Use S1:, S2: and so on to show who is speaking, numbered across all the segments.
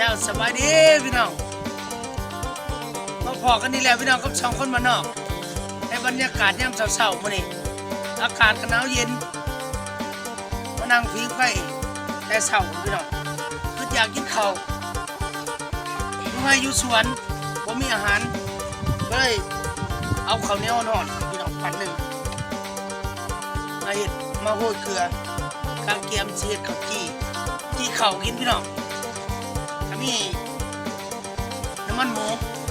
S1: จ้าสบายดีพี่น้องมาพอกันนี่แหละพี่น้องกับสองคนมานอกในบรรยากาศยามเช้าๆมื้อนี้อากาศก็หนาวเย็นมานั่งพิงไฟแต่เช้าพี่น้องคืออยากกินข้าวเมื่ออยู่สวนผมมีอาหารก็เลยเอาข้าวเหนียวนอนพี่น้องพันหนึ่งมาเห็ดมาโหดเกลือกางเกียมเสียดข้าวจี้จี้ข้ากินพี่น้อง มีน้ำมันหมู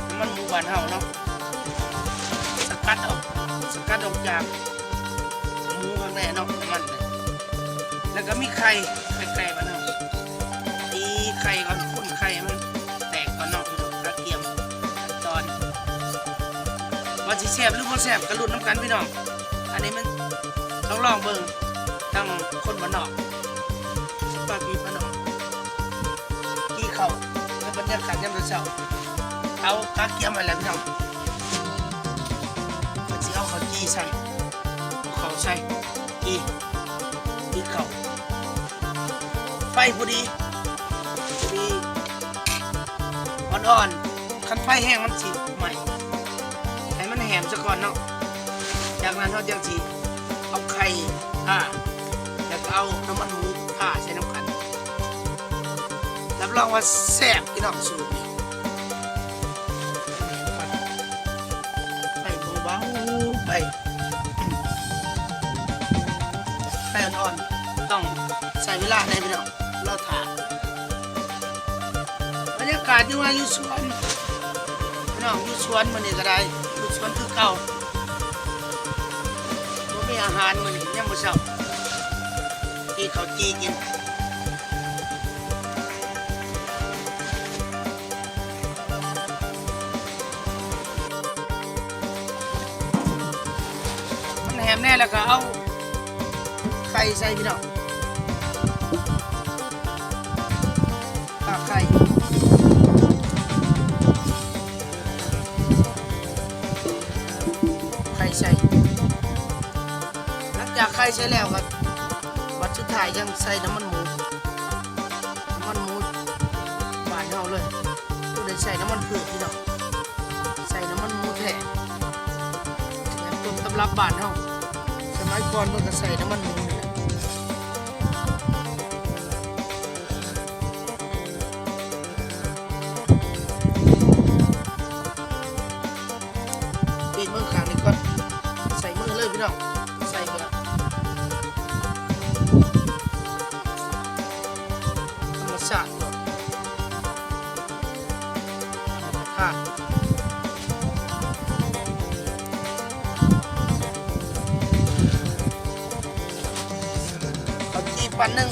S1: น้ำมันหมูหวานเฮาเนาะสกัดออกสกัดออกจากหมูข้างในเนาะน้ำมันเนี่ยแล้วก็มีไข่ไข่ไก่บ้านเฮาตีไข่ก่อนข้นไข่มันแตกก่อนเนาะพี่น้องกระเทียมตอนว่าสิแซ่บหรือบ่แซ่บก็ลุ้นน้ำกันพี่น้องอันนี้มันต้องลองเบิ่งทั้งคนบ้านนอก ยากาศยามเช้าเอากาเกียมมาแล้วพี่น้องมันจะเอาข้าวจี้ใส่เข้าวใส่จี้จี้เขาไฟพอดีพอดีอ่อนๆคันไฟแห้งมันสิใหม่ให้มันแหมซะก่อนเนาะจากนั้นเราจะสิเอาไข่ผ่าแล้วก็เอาน้ำมัน รับรองว่าแซ่บพี่น้องสูตรนี้ไปเบาๆไปไปอ่อนๆต้องใส่เวลาในพี่น้องเราถ่านบรรยากาศที่ว่าอยู่สวนพี่น้องอยู่สวนมันนี่ก็ได้อยู่สวนคือเก่าบ่มีอาหารมันนี่ยังบ่เช้าที่เขาวจีกิน นแหมแน่แล้วก็เอาไข่ใส่พี่น้องตากไข่ไข่ใส่หลังจากไข่ใส่แล้วครับวัดสุดท้ายยังใส่น้ำมันหมูน้ำมันหมูหวานเฮาเลยก็ได้ใส่น้ำมันพืชพี่น้องใส่น้ำมันหมูแท้แบบต้นตำรับบานเฮา มัยก่อนเพิ่นก็ใส่น้ำมันหมูนี่แหละปีนมือข้างนี้ก่อนใส่มือเลยพี่น้อง เอาจีปันหนึ่ง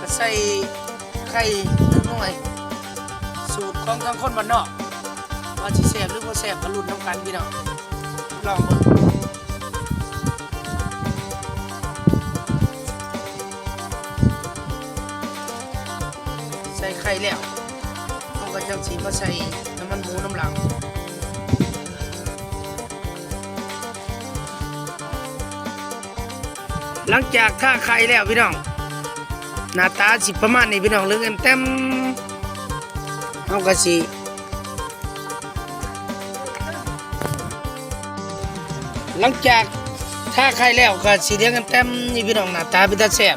S1: ก็ใส่ไข่หนึ่งหน่วยสูตรของทางคนบ้านนอกว่าสิแซ่บหรือว่าแซ่บก็รุ่นน้ำกันพี่น้องลองเบิ่งใส่ไข่แล้วเขาก็จังสีมาใส่น้ำมันหมูน้ำหลัง หลังจากท่าไข่แล้วพี่น้องหน้าตาสิประมาณนี้พี่น้องเรื่องเต็มเอากระสีหลังจากท่าไข่แล้วก็สีเลี้ยงกันเต็มนี่พี่น้องหน้าตาเป็นตาแซ่บ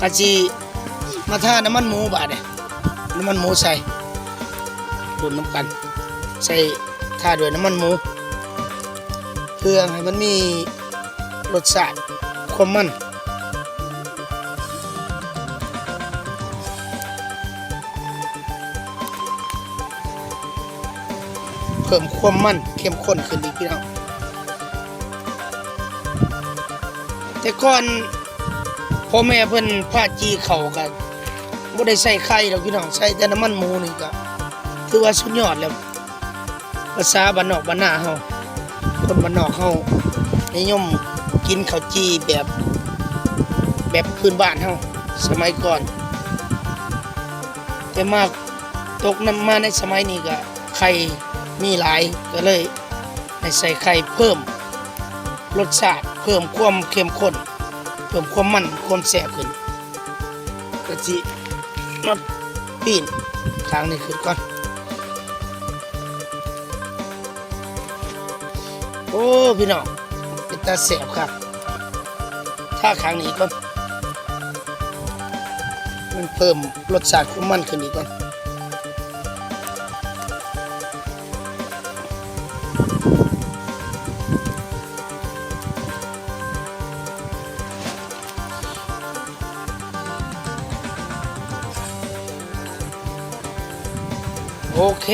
S1: ก็สีมาท่าน้ำมันหมูบาดเนี่ยน้ำมันหมูใส่ดุนน้ำกัน ใส่ท่าด้วยน้ำมันหมู เพื่อให้มันมีรสชาติ ความมันเพิ่มความมันเข้มข้นขึ้นอีกพี่น้องแต่ก่อนพ่อแม่เพิ่นพาจีเข่ากันบ่ได้ใส่ไข่หรอกพี่น้องใส่แต่น้ำมันหมูนี่ก็ถือว่าสุดยอดแล้วภาษาบ้านนอกบ้านนาเฮาคนบ้านนอกเฮานิยม กินข้าวจีแบบแบบพื้นบ้านเฮาสมัยก่อน แต่มากตกน้ำมาในสมัยนี้ก็ไข่มีหลายก็เลยให้ใส่ไข่เพิ่มรสชาติเพิ่มความเข้มข้นเพิ่มความมันความแซ่บขึ้นก็สิมาปีนทางนี้ขึ้นก่อน โอ้ พี่น้อง ตาแสบครับถ้าครั้งนี้ก่อนมันเพิ่มรสชาติของมันขึ้นอีกก่อนโอเค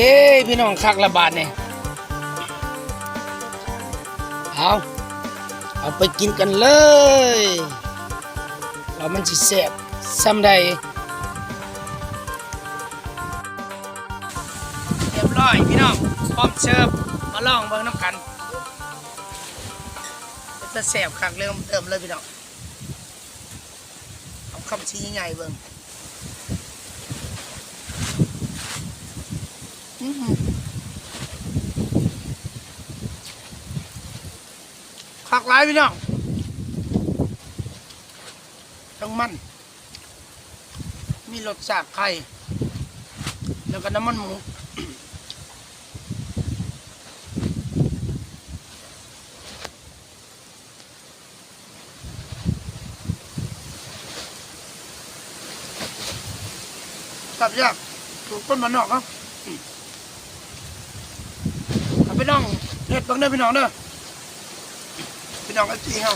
S1: พี่น้องคักระบาดเนี่ยเอา เอาไปกินกันเลยว่ามันสิแซ่บซ้ำใดเรียบร้อยพี่น้องพร้อมเสิร์ฟมาลองเบิ่งน้ำกันจะแซ่บคักเริ่มเติมเลยพี่น้องเอาคำชี้ใหญ่เบิ่งอือหือ ผักหลายพี่น้องทั้งมัน มีรสชาติไข่แล้วก็น้ำมันหมูกลับยากถูกต้นมันนอกเนาะอืมเอาไปน้องเฮ็ดบังเด้อพี่น้องเด้อ พี่น้องเอฟซีเฮา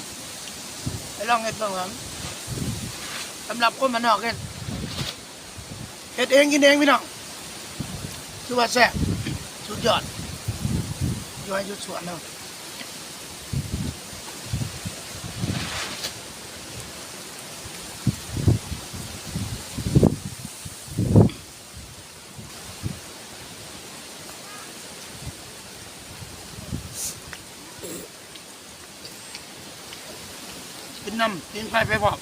S1: ไปลองเห็ดเบิ่งครับสำหรับคนมานอกเฮ็ดเห็ดเองกินเองพี่น้องคือว่าแซ่บสุดยอดย้อยยุดสวนเนาะกินน้ำกินไฟไปพร้อ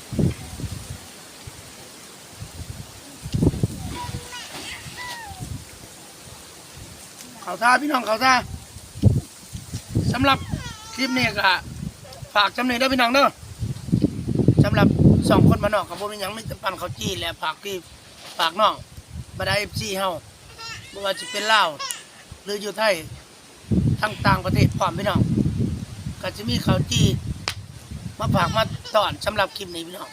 S1: เขาท่าพี่น้องเขาท่าสำหรับคลิปนี้ก็ฝากจำเนียด้วยพี่น้องเด้อสำหรับสองคนมานอกกับพวกนี้ยังไม่จะปั่นเขาจี้และฝากพี่ฝากน้องบรรดาเอฟซีเฮาไม่ว่าจะเป็นลาวหรืออยู่ไทยทั้งต่างประเทศพร้อมพี่น้องก็จะมีเขาจี้ มาฝากมาตอนสำหรับคลิปนี้พี่น้อง